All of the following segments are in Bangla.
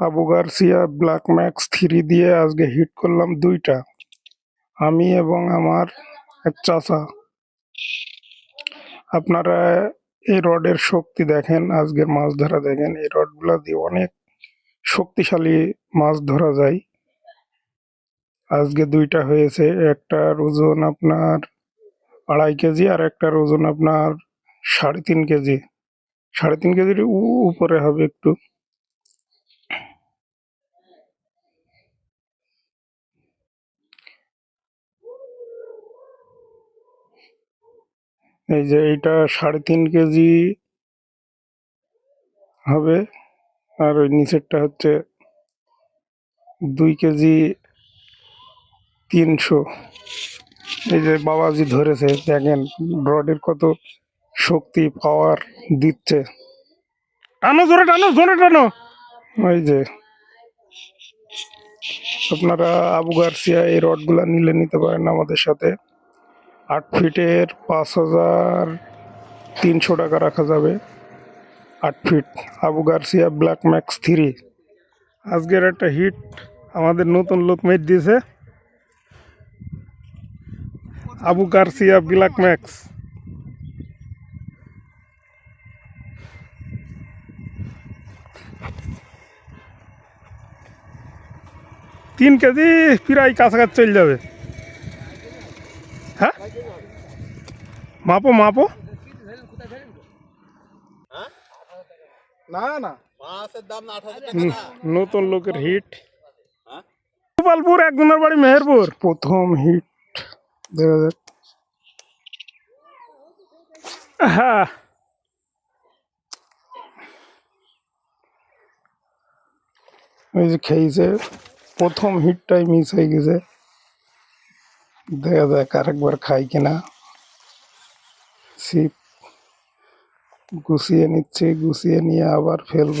Abu Garcia, Black Max three দিয়ে আজকে হিট করলাম দুইটা। আমি এবং আমার এক চাচা। আপনারা এই রডের শক্তি দেখেন, আজকের মাছ ধরা দেখেন। এই রডগুলা দিয়ে অনেক শক্তিশালী মাছ ধরা যায়। আজকে দুইটা হয়েছে, একটার ওজন আপনার আড়াই কেজি আর একটার ওজন আপনার সাড়ে তিন কেজি। সাড়ে তিন কেজির উপরে হবে একটু। এই যে এইটা সাড়ে তিন কেজি হবে আর ওই নিচেরটা হচ্ছে দুই কেজি তিনশো। এই যে বাবাজি ধরেছে দেখেন রডের কত শক্তি পাওয়ার দিচ্ছে। টানো জোরে টানো জোরে টানো। ওই যে আপনারা আবু গার্সিয়া এই রডগুলা নিলে নিতে পারেন আমাদের সাথে। আট ফিটের পাঁচ হাজার তিনশো টাকা রাখা যাবে। আট feet Abu Garcia Black Max three. আজকের একটা হিট আমাদের নতুন লোক মেট দিয়েছে। Abu Garcia Black Max. তিন কেজি প্রায় কাছাকাছি চলে যাবে। হ্যাঁ মাপো মাপো না না মাছের দাম না আট হাজার টাকা হুম, না নতুন লোকের হিট হ্যাঁ? গোপালপুর একজনের বাড়ি মেহেরপুর প্রথম হিট দেখা যাক হ্যাঁ ওই যে খেয়েছে প্রথম হিটটাই মিস হয়ে গেছে দেখা যাক আরেকবার খাই কিনা। ছিপ গুছিয়ে নিচ্ছি গুছিয়ে নিয়ে আবার ফেলব।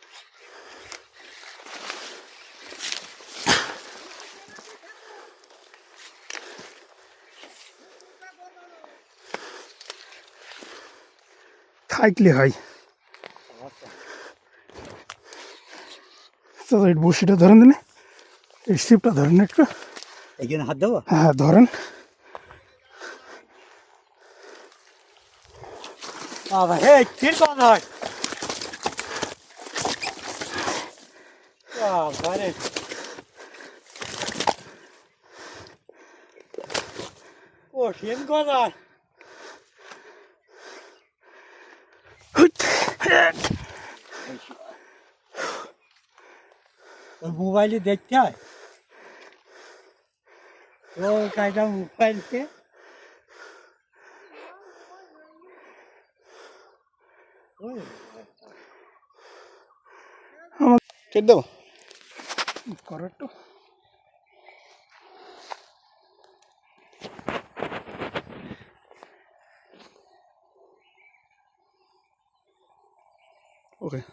থাকলে হয় বসিটা ধরেন দিনে এই শিপটা ধরেন একটু এই হাত দেবো হ্যাঁ ধরেন বাবা হে ঠিক কথা হয় সেন কথা ওই মোবাইলে দেখতে হয় ও কাজটা মোবাইলকে কেটে দেবো করো একটু Okay